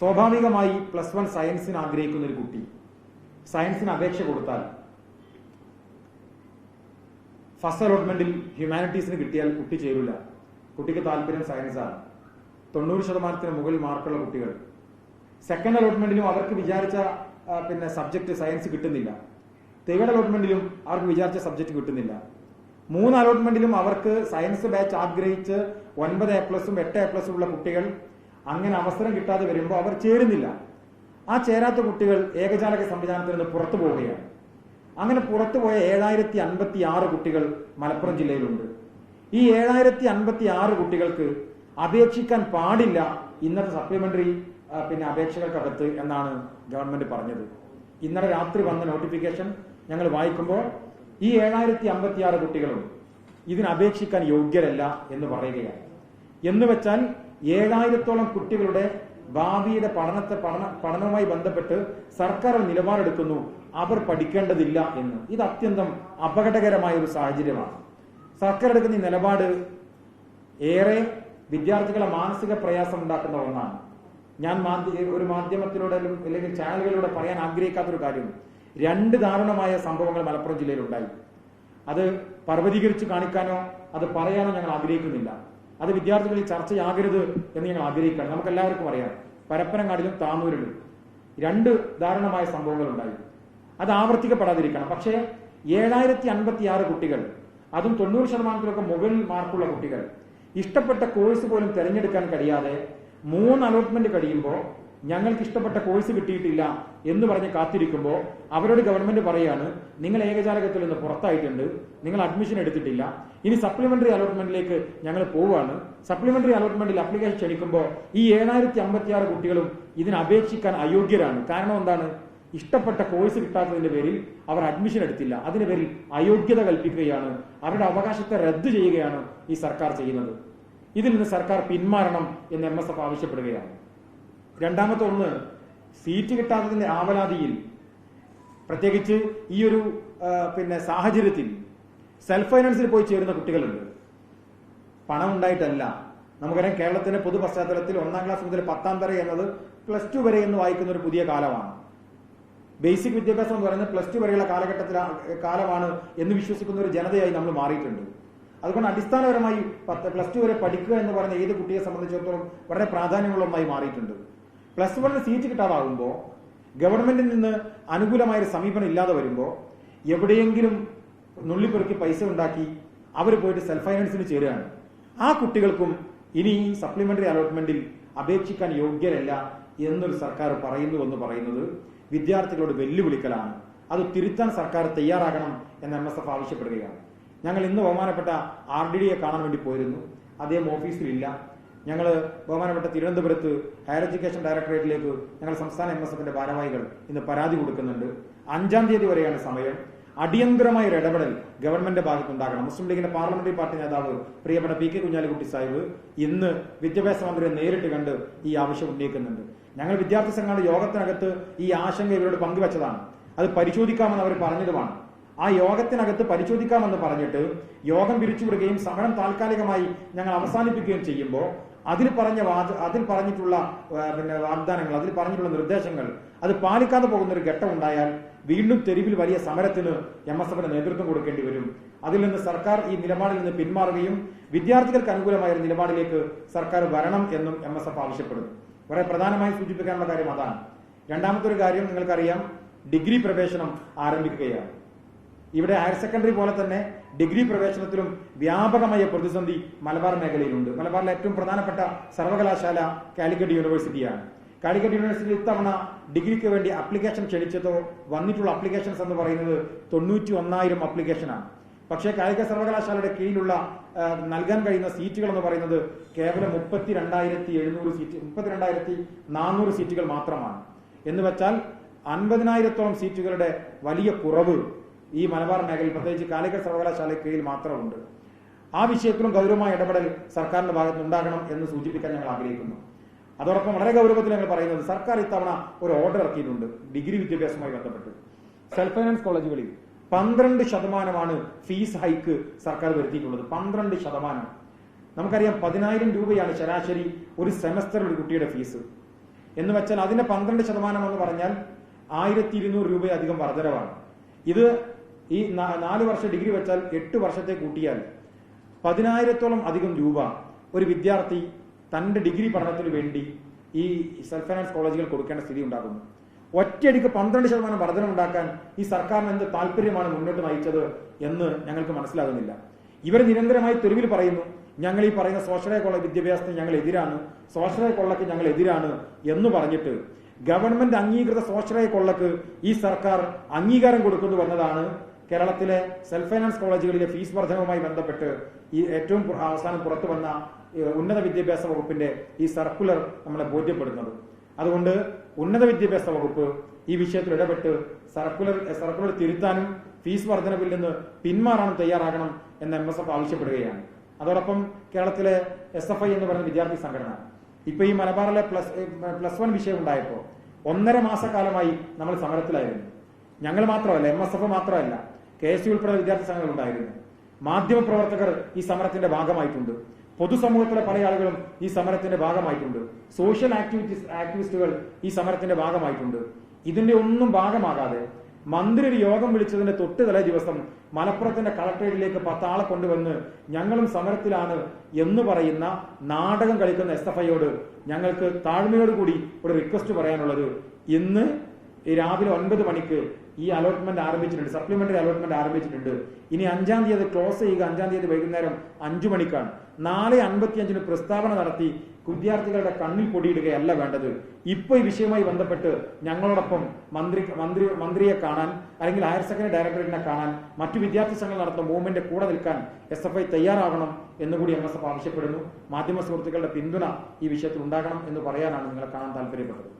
സ്വാഭാവികമായി plus one സയൻസിന് ആഗ്രഹിക്കുന്ന ഒരു കുട്ടി. സയൻസിന് അപേക്ഷ കൊടുത്താൽ ഫസ്റ്റ് അലോട്ട്മെന്റിൽ ഹ്യൂമാനിറ്റീസിന് കിട്ടിയാൽ കുട്ടി ചേരില്ല കുട്ടിക്ക് താല്പര്യം സയൻസാണ്. തൊണ്ണൂറ് ശതമാനത്തിന് മുകളിൽ മാർക്കുള്ള കുട്ടികൾ. സെക്കൻഡ് അലോട്ട്മെന്റിലും അവർക്ക് വിചാരിച്ച പിന്നെ സബ്ജക്ട് സയൻസ് കിട്ടുന്നില്ല. തേർഡ് അലോട്ട്മെന്റിലും അവർക്ക് വിചാരിച്ച സബ്ജക്ട് കിട്ടുന്നില്ല. മൂന്ന് അലോട്ട്മെന്റിലും അവർക്ക് സയൻസ് ബാച്ച് ആഗ്രഹിച്ച് ഒൻപത് എ പ്ലസും എട്ട് എ പ്ലസും ഉള്ള കുട്ടികൾ അങ്ങനെ അവസരം കിട്ടാതെ വരുമ്പോൾ അവർ ചേരുന്നില്ല. ആ ചേരാത്ത കുട്ടികൾ ഏകജാലക സംവിധാനത്തിൽ നിന്ന് പുറത്തു പോവുകയാണ്. അങ്ങനെ പുറത്തുപോയ ഏഴായിരത്തി അൻപത്തി ആറ് കുട്ടികൾ മലപ്പുറം ജില്ലയിലുണ്ട്. ഈ ഏഴായിരത്തി അൻപത്തി ആറ് കുട്ടികൾക്ക് അപേക്ഷിക്കാൻ പാടില്ല ഇന്നത്തെ സപ്ലിമെന്ററി പിന്നെ അപേക്ഷകൾക്കകത്ത് എന്നാണ് ഗവൺമെന്റ് പറഞ്ഞത്. ഇന്നലെ രാത്രി വന്ന നോട്ടിഫിക്കേഷൻ ഞങ്ങൾ വായിക്കുമ്പോൾ ഈ ഏഴായിരത്തി അമ്പത്തി ആറ് കുട്ടികളും ഇതിന് അപേക്ഷിക്കാൻ യോഗ്യരല്ല എന്ന് പറയുകയാണ്. എന്ന് വെച്ചാൽ ഏഴായിരത്തോളം കുട്ടികളുടെ ഭാവിയുടെ പഠനത്തെ പഠന പഠനവുമായി ബന്ധപ്പെട്ട് സർക്കാർ നിലപാടെടുക്കുന്നു. അവർ പഠിക്കേണ്ടതില്ല എന്ന്. ഇത് അത്യന്തം അപകടകരമായ ഒരു സാഹചര്യമാണ്. സർക്കാർ എടുക്കുന്ന ഈ നിലപാട് ഏറെ വിദ്യാർത്ഥികളെ മാനസിക പ്രയാസം ഉണ്ടാക്കുന്ന ഒന്നാണ്. ഞാൻ ഒരു മാധ്യമത്തിലൂടെ അല്ലെങ്കിൽ ചാനലുകളിലൂടെ പറയാൻ ആഗ്രഹിക്കാത്ത ഒരു കാര്യം. രണ്ട് ദാരുണമായ സംഭവങ്ങൾ മലപ്പുറം ജില്ലയിൽ ഉണ്ടായി അത് പർവതീകരിച്ച് കാണിക്കാനോ അത് പറയാനോ ഞങ്ങൾ ആഗ്രഹിക്കുന്നില്ല. അത് വിദ്യാർത്ഥികളിൽ ചർച്ചയാകരുത് എന്ന് ഞങ്ങൾ ആഗ്രഹിക്കുകയാണ്. നമുക്ക് എല്ലാവർക്കും അറിയാം പരപ്പനങ്ങാടിലും താന്നൂരിലും രണ്ട് ദാരുണമായ സംഭവങ്ങൾ ഉണ്ടായി അത് ആവർത്തിക്കപ്പെടാതിരിക്കണം. പക്ഷേ ഏഴായിരത്തി അൻപത്തി ആറ് കുട്ടികൾ അതും തൊണ്ണൂറ് ശതമാനത്തിലൊക്കെ മുകളിൽ മാർക്കുള്ള കുട്ടികൾ ഇഷ്ടപ്പെട്ട കോഴ്സ് പോലും തിരഞ്ഞെടുക്കാൻ കഴിയാതെ മൂന്ന് അലോട്ട്മെന്റ് കഴിയുമ്പോൾ ഞങ്ങൾക്ക് ഇഷ്ടപ്പെട്ട കോഴ്സ് കിട്ടിയിട്ടില്ല എന്ന് പറഞ്ഞ് കാത്തിരിക്കുമ്പോൾ അവരോട് ഗവൺമെന്റ് പറയാണ് നിങ്ങൾ ഏകജാലകത്തിൽ നിന്ന് പുറത്തായിട്ടുണ്ട് നിങ്ങൾ അഡ്മിഷൻ എടുത്തിട്ടില്ല. ഇനി സപ്ലിമെന്ററി അലോട്ട്മെന്റിലേക്ക് ഞങ്ങൾ പോവുകയാണ് സപ്ലിമെന്ററി അലോട്ട്മെന്റിൽ അപ്ലിക്കേഷൻ ക്ഷണിക്കുമ്പോൾ ഈ ഏഴായിരത്തി അമ്പത്തി കുട്ടികളും ഇതിന് അപേക്ഷിക്കാൻ അയോഗ്യരാണ്. കാരണം എന്താണ്? ഇഷ്ടപ്പെട്ട കോഴ്സ് കിട്ടാത്തതിന്റെ പേരിൽ അവർ അഡ്മിഷൻ എടുത്തില്ല. അതിന്റെ പേരിൽ അയോഗ്യത കൽപ്പിക്കുകയാണ്. അവരുടെ അവകാശത്തെ റദ്ദ് ചെയ്യുകയാണ് ഈ സർക്കാർ ചെയ്യുന്നത്. ഇതിൽ നിന്ന് സർക്കാർ പിന്മാറണം എന്ന് എം ആവശ്യപ്പെടുകയാണ്. രണ്ടാമത്തെ ഒന്ന് സീറ്റ് കിട്ടാത്തതിന്റെ ആവലാതിയിൽ പ്രത്യേകിച്ച് ഈ ഒരു പിന്നെ സാഹചര്യത്തിൽ സെൽഫ് ഫൈനാൻസിൽ പോയി ചേരുന്ന കുട്ടികളുണ്ട്. പണം ഉണ്ടായിട്ടല്ല. നമുക്കറിയാം കേരളത്തിന്റെ പൊതു പശ്ചാത്തലത്തിൽ ഒന്നാം ക്ലാസ് മുതൽ പത്താം വരെ എന്നത് പ്ലസ് ടു വരെ എന്ന് വായിക്കുന്ന ഒരു പുതിയ കാലമാണ്. ബേസിക് വിദ്യാഭ്യാസം എന്ന് പറയുന്നത് പ്ലസ് ടു വരെയുള്ള കാലഘട്ടത്തിൽ കാലമാണ് എന്ന് വിശ്വസിക്കുന്ന ഒരു ജനതയായി നമ്മൾ മാറിയിട്ടുണ്ട്. അതുകൊണ്ട് അടിസ്ഥാനപരമായി പ്ലസ് ടു വരെ പഠിക്കുക എന്ന് പറയുന്ന ഏത് കുട്ടിയെ സംബന്ധിച്ചിടത്തോളം വളരെ പ്രാധാന്യമുള്ള ഒന്നായി മാറിയിട്ടുണ്ട്. പ്ലസ് വണ്ണിന് സീറ്റ് കിട്ടാതാകുമ്പോൾ ഗവൺമെന്റിൽ നിന്ന് അനുകൂലമായ ഒരു സമീപനം ഇല്ലാതെ വരുമ്പോൾ എവിടെയെങ്കിലും നുള്ളിപ്പെറുക്കി പൈസ ഉണ്ടാക്കി അവർ പോയിട്ട് സെൽഫ് ഫൈനാൻസിന് ചേരുകയാണ്. ആ കുട്ടികൾക്കും ഇനി സപ്ലിമെന്ററി അലോട്ട്മെന്റിൽ അപേക്ഷിക്കാൻ യോഗ്യരല്ല എന്നൊരു സർക്കാർ പറയുന്നു എന്ന് പറയുന്നത് വിദ്യാർത്ഥികളോട് വെല്ലുവിളിക്കലാണ്. അത് തിരുത്താൻ സർക്കാർ തയ്യാറാകണം എന്ന് എം എസ് എഫ് ആവശ്യപ്പെടുകയാണ്. ഞങ്ങൾ ഇന്ന് ബഹുമാനപ്പെട്ട ആർ ഡി ഡിയെ കാണാൻ വേണ്ടി പോയിരുന്നു. അദ്ദേഹം ഓഫീസിലില്ല ഞങ്ങൾ ബഹുമാനപ്പെട്ട തിരുവനന്തപുരത്ത് ഹയർ എഡ്യൂക്കേഷൻ ഡയറക്ടറേറ്റിലേക്ക് ഞങ്ങൾ സംസ്ഥാന എം എസ് എഫിന്റെ ഭാരവാഹികൾ ഇന്ന് പരാതി കൊടുക്കുന്നുണ്ട്. അഞ്ചാം തീയതി വരെയാണ് സമയം. അടിയന്തരമായ ഒരു ഇടപെടൽ ഗവൺമെന്റ് ഭാഗത്തുണ്ടാകണം. മുസ്ലിം ലീഗിന്റെ പാർലമെന്ററി പാർട്ടി നേതാവ് പ്രിയപ്പെട്ട പി കെ കുഞ്ഞാലിക്കുട്ടി സാഹിബ് ഇന്ന് വിദ്യാഭ്യാസ മന്ത്രിയെ നേരിട്ട് കണ്ട് ഈ ആവശ്യം ഉന്നയിക്കുന്നുണ്ട്. ഞങ്ങൾ വിദ്യാർത്ഥി സംഘങ്ങളുടെ യോഗത്തിനകത്ത് ഈ ആശങ്ക ഇവരോട് പങ്കുവച്ചതാണ്. അത് പരിശോധിക്കാമെന്ന് അവർ പറഞ്ഞതുമാണ്. ആ യോഗത്തിനകത്ത് പരിശോധിക്കാമെന്ന് പറഞ്ഞിട്ട് യോഗം പിരിച്ചുവിടുകയും സമരം താൽക്കാലികമായി ഞങ്ങൾ അവസാനിപ്പിക്കുകയും ചെയ്യുമ്പോൾ അതിൽ പറഞ്ഞ വാദ അതിൽ പറഞ്ഞിട്ടുള്ള പിന്നെ വാഗ്ദാനങ്ങൾ അതിൽ പറഞ്ഞിട്ടുള്ള നിർദ്ദേശങ്ങൾ അത് പാലിക്കാതെ പോകുന്ന ഒരു ഘട്ടം ഉണ്ടായാൽ വീണ്ടും തെരുവിൽ വലിയ സമരത്തിന് എം എസ് എഫിന് നേതൃത്വം കൊടുക്കേണ്ടി വരും. അതിൽ നിന്ന് സർക്കാർ ഈ നിലപാടിൽ നിന്ന് പിന്മാറുകയും വിദ്യാർത്ഥികൾക്ക് അനുകൂലമായ ഒരു നിലപാടിലേക്ക് സർക്കാർ വരണം എന്നും എം എസ് എഫ് ആവശ്യപ്പെടുന്നു വളരെ പ്രധാനമായി സൂചിപ്പിക്കാനുള്ള കാര്യം അതാണ്. രണ്ടാമത്തെ ഒരു കാര്യം നിങ്ങൾക്കറിയാം ഡിഗ്രി പ്രവേശനം ആരംഭിക്കുകയാണ്. ഇവിടെ ഹയർ സെക്കൻഡറി പോലെ തന്നെ ഡിഗ്രി പ്രവേശനത്തിലും വ്യാപകമായ പ്രതിസന്ധി മലബാർ മേഖലയിലുണ്ട്. മലബാറിലെ ഏറ്റവും പ്രധാനപ്പെട്ട സർവകലാശാല കാലിക്കറ്റ് യൂണിവേഴ്സിറ്റിയാണ്. കാലിക്കറ്റ് യൂണിവേഴ്സിറ്റി ഇത്തവണ ഡിഗ്രിക്ക് വേണ്ടി അപ്ലിക്കേഷൻ ക്ഷണിച്ചതോ വന്നിട്ടുള്ള അപ്ലിക്കേഷൻസ് എന്ന് പറയുന്നത് തൊണ്ണൂറ്റി ഒന്നായിരം അപ്ലിക്കേഷനാണ്. പക്ഷേ കാലിക്കറ്റ് സർവകലാശാലയുടെ കീഴിലുള്ള നൽകാൻ കഴിയുന്ന സീറ്റുകൾ എന്ന് പറയുന്നത് കേവലം മുപ്പത്തി രണ്ടായിരത്തി എഴുന്നൂറ് സീറ്റ് മുപ്പത്തിരണ്ടായിരത്തി നാനൂറ് സീറ്റുകൾ മാത്രമാണ്. എന്ന് വെച്ചാൽ അൻപതിനായിരത്തോളം സീറ്റുകളുടെ വലിയ കുറവ് ഈ മലബാർ മേഖലയിൽ പ്രത്യേകിച്ച് കാലിക്കറ്റ് സർവകലാശാലയ്ക്ക് കീഴിൽ മാത്രമുണ്ട്. ആ വിഷയത്തിലും ഗൗരവമായ ഇടപെടൽ സർക്കാരിന്റെ ഭാഗത്ത് ഉണ്ടാകണം എന്ന് സൂചിപ്പിക്കാൻ ഞങ്ങൾ ആഗ്രഹിക്കുന്നു. അതോടൊപ്പം വളരെ ഗൗരവത്തിൽ ഞങ്ങൾ പറയുന്നത് സർക്കാർ ഇത്തവണ ഒരു ഓർഡർ ഇറക്കിയിട്ടുണ്ട്. ഡിഗ്രി വിദ്യാഭ്യാസവുമായി ബന്ധപ്പെട്ട്. സെൽഫ് ഫൈനാൻസ് കോളേജുകളിൽ പന്ത്രണ്ട് ശതമാനമാണ് ഫീസ് ഹൈക്ക് സർക്കാർ വരുത്തിയിട്ടുള്ളത്. പന്ത്രണ്ട് ശതമാനം. നമുക്കറിയാം പതിനായിരം രൂപയാണ് ശരാശരി ഒരു സെമസ്റ്ററിൽ ഒരു കുട്ടിയുടെ ഫീസ്. എന്ന് വെച്ചാൽ അതിന്റെ പന്ത്രണ്ട് ശതമാനം എന്ന് പറഞ്ഞാൽ ആയിരത്തി ഇരുന്നൂറ് രൂപയധികം വർധനവാണ്. ഇത് ഈ നാല് വർഷം ഡിഗ്രി വെച്ചാൽ എട്ട് വർഷത്തെ കൂട്ടിയാൽ പതിനായിരത്തോളം അധികം രൂപ ഒരു വിദ്യാർത്ഥി തന്റെ ഡിഗ്രി പഠനത്തിന് വേണ്ടി ഈ സെൽഫ് ഫൈനാൻസ് കോളേജുകൾ കൊടുക്കേണ്ട സ്ഥിതി ഉണ്ടാകുന്നു. ഒറ്റയടിക്ക് പന്ത്രണ്ട് ശതമാനം വർധന ഉണ്ടാക്കാൻ ഈ സർക്കാരിന് എന്ത് താല്പര്യമാണ് മുന്നോട്ട് നയിച്ചത് എന്ന് ഞങ്ങൾക്ക് മനസ്സിലാകുന്നില്ല. ഇവർ നിരന്തരമായി തെരുവിൽ പറയുന്നു ഞങ്ങൾ ഈ പറയുന്ന സ്വാശ്രയ കോളേജ് വിദ്യാഭ്യാസത്തിന് ഞങ്ങൾ എതിരാണ് സ്വാശ്രയ കൊള്ളക്ക് ഞങ്ങൾ എതിരാണ് എന്ന് പറഞ്ഞിട്ട് ഗവൺമെന്റ് അംഗീകൃത സ്വാശ്രയ കൊള്ളക്ക് ഈ സർക്കാർ അംഗീകാരം കൊടുക്കുന്നു എന്നതാണ് കേരളത്തിലെ സെൽഫ് ഫൈനാൻസ് കോളേജുകളിലെ ഫീസ് വർധനവുമായി ബന്ധപ്പെട്ട് ഈ ഏറ്റവും അവസാനം പുറത്തു വന്ന ഉന്നത വിദ്യാഭ്യാസ വകുപ്പിന്റെ ഈ സർക്കുലർ നമ്മളെ ബോധ്യപ്പെടുന്നത്. അതുകൊണ്ട് ഉന്നത വിദ്യാഭ്യാസ വകുപ്പ് ഈ വിഷയത്തിൽ ഇടപെട്ട് സർക്കുലർ സർക്കുലർ തിരുത്താനും ഫീസ് വർധനവിൽ നിന്ന് പിന്മാറാനും തയ്യാറാകണം എന്ന് എം എസ് എഫ് ആവശ്യപ്പെടുകയാണ്. അതോടൊപ്പം കേരളത്തിലെ എസ് എഫ് ഐ എന്ന് പറയുന്ന വിദ്യാർത്ഥി സംഘടന. ഇപ്പൊ ഈ മലബാറിലെ പ്ലസ് പ്ലസ് വൺ വിഷയം ഉണ്ടായപ്പോ ഒന്നര മാസക്കാലമായി നമ്മൾ സമരത്തിലായിരുന്നു. ഞങ്ങൾ മാത്രമല്ല എം എസ് എഫ് മാത്രമല്ല കെ എസ് യു ഉൾപ്പെടെ വിദ്യാർത്ഥി സംഘങ്ങൾ ഉണ്ടായിരുന്നു. മാധ്യമ പ്രവർത്തകർ ഈ സമരത്തിന്റെ ഭാഗമായിട്ടുണ്ട്. പൊതുസമൂഹത്തിലെ പല ആളുകളും ഈ സമരത്തിന്റെ ഭാഗമായിട്ടുണ്ട്. സോഷ്യൽ ആക്ടിവിറ്റീസ് ആക്ടിവിസ്റ്റുകൾ ഈ സമരത്തിന്റെ ഭാഗമായിട്ടുണ്ട്. ഇതിന്റെ ഒന്നും ഭാഗമാകാതെ മന്ത്രി ഒരു യോഗം വിളിച്ചതിന്റെ തൊട്ട് തലേ ദിവസം മലപ്പുറത്തിന്റെ കളക്ടറേറ്റിലേക്ക് പത്താളെ കൊണ്ടുവന്ന് ഞങ്ങളും സമരത്തിലാണ് എന്ന് പറയുന്ന നാടകം കളിക്കുന്ന എസ് എഫ് ഐയോട് ഞങ്ങൾക്ക് താഴ്മയോടുകൂടി ഒരു റിക്വസ്റ്റ് പറയാനുള്ളത്. ഇന്ന് രാവിലെ ഒൻപത് മണിക്ക് ഈ അലോട്ട്മെന്റ് ആരംഭിച്ചിട്ടുണ്ട് സപ്ലിമെന്ററി അലോട്ട്മെന്റ് ആരംഭിച്ചിട്ടുണ്ട്. ഇനി അഞ്ചാം തീയതി ക്ലോസ് ചെയ്യുക അഞ്ചാം തീയതി വൈകുന്നേരം അഞ്ചു മണിക്കാണ്. നാളെ അൻപത്തിയഞ്ചിന് പ്രസ്താവന നടത്തി വിദ്യാർത്ഥികളുടെ കണ്ണിൽ പൊടിയിടുകയല്ല വേണ്ടത്. ഇപ്പൊ ഈ വിഷയവുമായി ബന്ധപ്പെട്ട് ഞങ്ങളോടൊപ്പം മന്ത്രി മന്ത്രി മന്ത്രിയെ കാണാൻ അല്ലെങ്കിൽ ഹയർ സെക്കൻഡറി ഡയറക്ടറേറ്റിനെ കാണാൻ മറ്റു വിദ്യാർത്ഥി സംഘങ്ങൾ നടത്തുന്ന മൂവ്മെന്റ് കൂടെ നിൽക്കാൻ എസ് എഫ് ഐ തയ്യാറാകണം എന്നുകൂടി എം എസ് എഫ് ആവശ്യപ്പെടുന്നു. മാധ്യമ സുഹൃത്തുക്കളുടെ പിന്തുണ ഈ വിഷയത്തിൽ ഉണ്ടാകണം എന്ന് പറയാനാണ് നിങ്ങളെ കാണാൻ താല്പര്യപ്പെട്ടത്.